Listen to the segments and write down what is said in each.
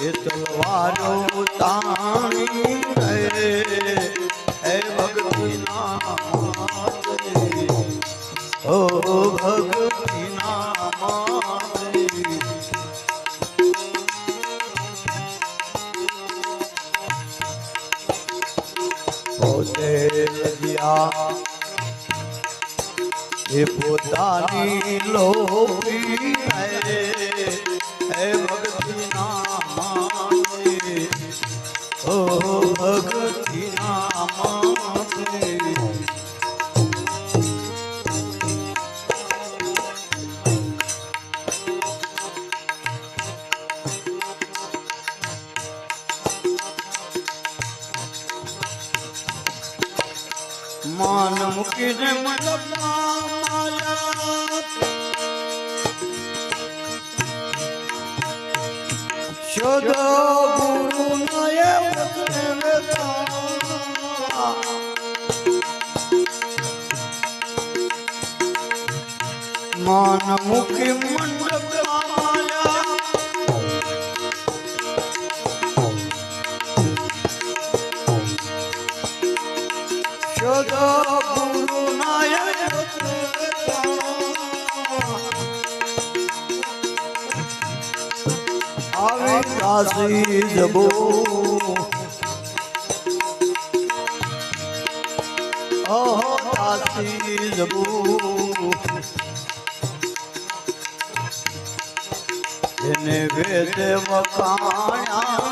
એ તલવારો તાણી રે ભક્તિ નામ ઓ ભક્તિ નામ પોતે લજ્યા, એ પોતાની લોભી હે ઓ ભક્તિ નામ માન મૂકીને મંડપમાં શોધો ગુરુ નય વચને મૂકી માયા શોધો આવી કાશી જબો ઓહો કાશી જબો એને વેદ વખાણ્યા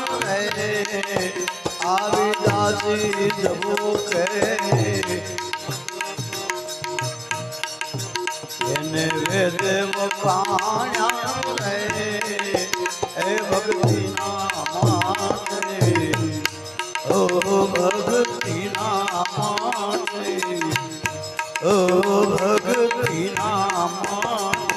આવી દાસી જબો કે એને વેદ વખાણ્યા નામ રે ઓ ભક્તિ નામ